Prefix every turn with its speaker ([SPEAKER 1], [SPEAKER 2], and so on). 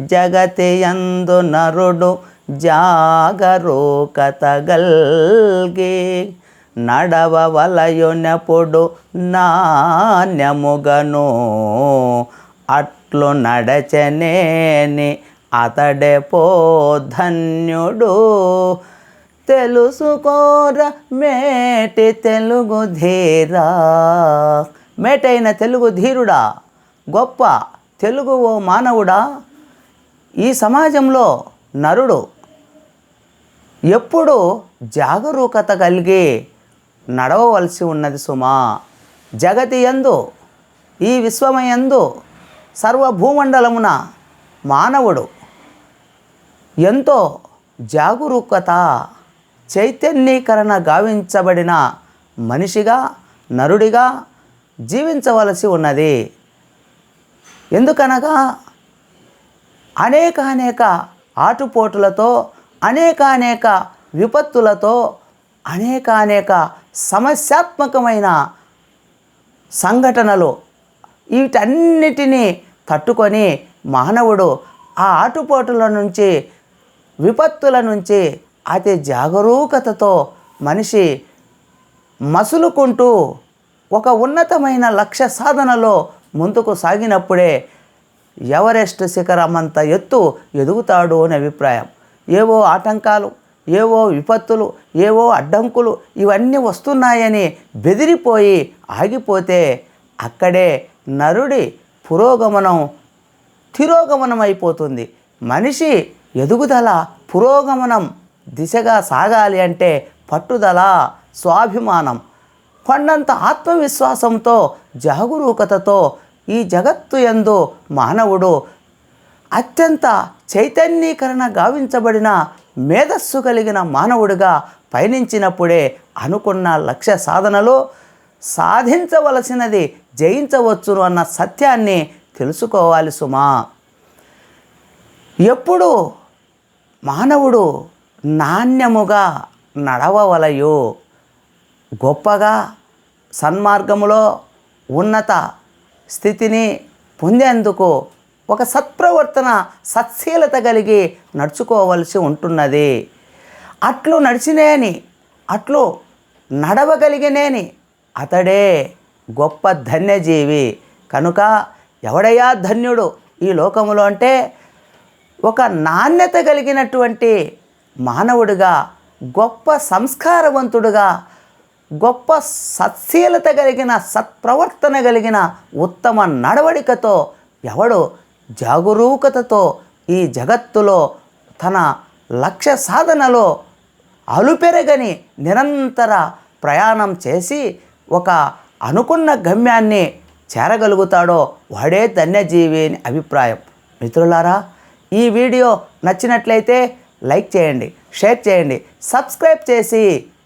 [SPEAKER 1] జగతియందు నరుడు జాగరూకతగల్గే. నడవవలయునప్పుడు నాణ్యముగను అట్లు నడచనేని అతడే పోధన్యుడు. తెలుసుకోర మేటి తెలుగు ధీరా. మేటైన తెలుగు ధీరుడా గొప్ప తెలుగు ఓ మానవుడా. ఈ సమాజంలో నరుడు ఎప్పుడు జాగరూకత కలిగి నడవవలసి ఉన్నది సుమా. జగతి యందు ఈ విశ్వమయందు సర్వభూమండలమున మానవుడు ఎంతో జాగరూకత చైతన్యీకరణ గావించబడిన మనిషిగా నరుడిగా జీవించవలసి ఉన్నది. ఎందుకనగా అనేక అనేక ఆటుపోటులతో అనేక అనేక విపత్తులతో అనేక అనేక సమస్యాత్మకమైన సంఘటనలు వీటన్నిటినీ తట్టుకొని మానవుడు ఆ ఆటుపోటుల నుంచి విపత్తుల నుంచి అతి జాగరూకతతో మనిషి మసులుకుంటూ ఒక ఉన్నతమైన లక్ష్య సాధనలో ముందుకు సాగినప్పుడే ఎవరెస్ట్ శిఖరమంత ఎత్తు ఎదుగుతాడు అని అభిప్రాయం. ఏవో ఆటంకాలు ఏవో విపత్తులు ఏవో అడ్డంకులు ఇవన్నీ వస్తున్నాయని బెదిరిపోయి ఆగిపోతే అక్కడే నరుడి పురోగమనం తిరోగమనం అయిపోతుంది మనిషి ఎదుగుదల పురోగమనం దిశగా సాగాలి అంటే పట్టుదల స్వాభిమానం కొండంత ఆత్మవిశ్వాసంతో జాగరూకతతో ఈ జగత్తు ఎందు మానవుడు అత్యంత చైతన్యీకరణ గావించబడిన మేధస్సు కలిగిన మానవుడిగా పయనించినప్పుడే అనుకున్న లక్ష్య సాధనలో సాధించవలసినది జయించవచ్చును అన్న సత్యాన్ని తెలుసుకోవాలి సుమా. ఎప్పుడు మానవుడు నాణ్యముగా నడవవలయు. గొప్పగా సన్మార్గములో ఉన్నత స్థితిని పొందేందుకు ఒక సత్ప్రవర్తన సత్శీలత కలిగి నడుచుకోవలసి ఉంటున్నది. అట్లు నడిచినేని అట్లు నడవగలిగినేని అతడే గొప్ప ధన్యజీవి. కనుక ఎవడయా ధన్యుడు ఈ లోకములో అంటే ఒక నాణ్యత కలిగినటువంటి మానవుడిగా గొప్ప సంస్కారవంతుడుగా గొప్ప సత్శీలత కలిగిన సత్ప్రవర్తన కలిగిన ఉత్తమ నడవడికతో ఎవడు జాగరూకతతో ఈ జగత్తులో తన లక్ష్య సాధనలో అలుపెరగని నిరంతర ప్రయాణం చేసి ఒక అనుకున్న గమ్యాన్ని చేరగలుగుతాడో వాడే ధన్యజీవి అని అభిప్రాయం. మిత్రులారా ఈ వీడియో నచ్చినట్లయితే లైక్ చేయండి షేర్ చేయండి సబ్స్క్రైబ్ చేసి